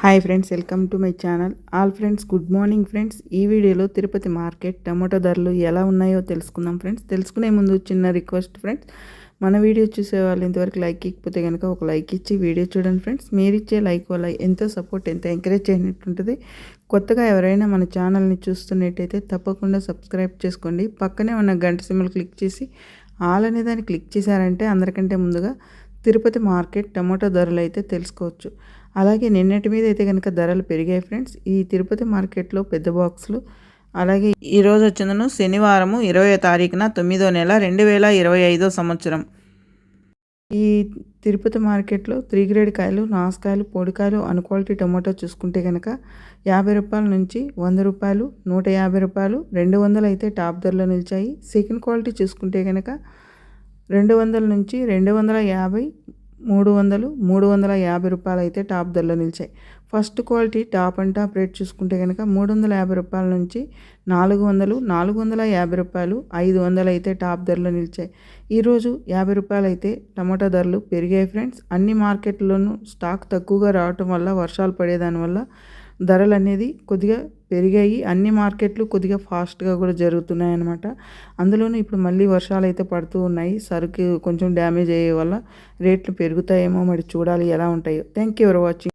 Hi friends welcome to my channel all friends good morning friends ఈ వీడియోలో Tirupati market tomato ధరలు ఎలా ఉన్నాయో తెలుసుకుందాం ఫ్రెండ్స్ తెలుసుకునే ముందు చిన్న రిక్వెస్ట్ ఫ్రెండ్స్ మన వీడియో చూసే వాళ్ళు ఇంతవరకు లైక్ ఇకపోతే కనుక ఒక లైక్ ఇచ్చి వీడియో చూడండి ఫ్రెండ్స్ మీరు ఇచ్చే లైక్ వల్ల ఎంతో సపోర్ట్ ఎంతో ఎంకరేజ్ చేయనట్టుంటుంది కొత్తగా ఎవరైనా మన ఛానల్ని చూస్తున్నట్టయితే తప్పకుండా సబ్స్క్రైబ్ చేసుకోండి. పక్కనే ఉన్న గంట సిమ్మలు క్లిక్ చేసి ఆల్ అనే దాన్ని క్లిక్ చేశారంటే అందరికంటే ముందుగా తిరుపతి మార్కెట్ టమాటో ధరలు అయితే తెలుసుకోవచ్చు. అలాగే నిన్నటి మీద అయితే కనుక ధరలు పెరిగాయి ఫ్రెండ్స్. ఈ తిరుపతి మార్కెట్లో పెద్ద బాక్సులు. అలాగే ఈరోజు వచ్చిందను శనివారము ఇరవై తారీఖున తొమ్మిదో నెల రెండు వేల ఇరవై ఐదో సంవత్సరం. ఈ తిరుపతి మార్కెట్లో త్రీ గ్రేడ్ కాయలు నాసుకాయలు పొడికాయలు అన్క్వాలిటీ టమాటో చూసుకుంటే కనుక యాభై రూపాయల నుంచి వంద రూపాయలు నూట యాభై రూపాయలు రెండు వందలు అయితే టాప్ ధరలో నిలిచాయి. సెకండ్ క్వాలిటీ చూసుకుంటే కనుక రెండు వందల నుంచి రెండు వందల యాభై మూడు వందలు మూడు వందల యాభై రూపాయలు అయితే టాప్ ధరలో నిలిచాయి. First quality top and top rate చూసుకుంటే కనుక మూడు వందల యాభై రూపాయల నుంచి నాలుగు వందలు నాలుగు వందల యాభై రూపాయలు ఐదు వందలు అయితే టాప్ ధరలో నిలిచాయి. ఈరోజు యాభై రూపాయలు అయితే టమాటా ధరలు పెరిగాయి ఫ్రెండ్స్. అన్ని మార్కెట్లోనూ స్టాక్ తక్కువగా రావటం వల్ల వర్షాలు పడేదానివల్ల ధరలు అనేది కొద్దిగా పెరిగాయి. అన్ని మార్కెట్లు కొద్దిగా ఫాస్ట్గా కూడా జరుగుతున్నాయి అనమాట అందులోనూ ఇప్పుడు మళ్ళీ వర్షాలు అయితే పడుతూ ఉన్నాయి. సరుకు కొంచెం డ్యామేజ్ అయ్యే వల్ల రేట్లు పెరుగుతాయేమో మరి చూడాలి ఎలా ఉంటాయో. Thank you for watching.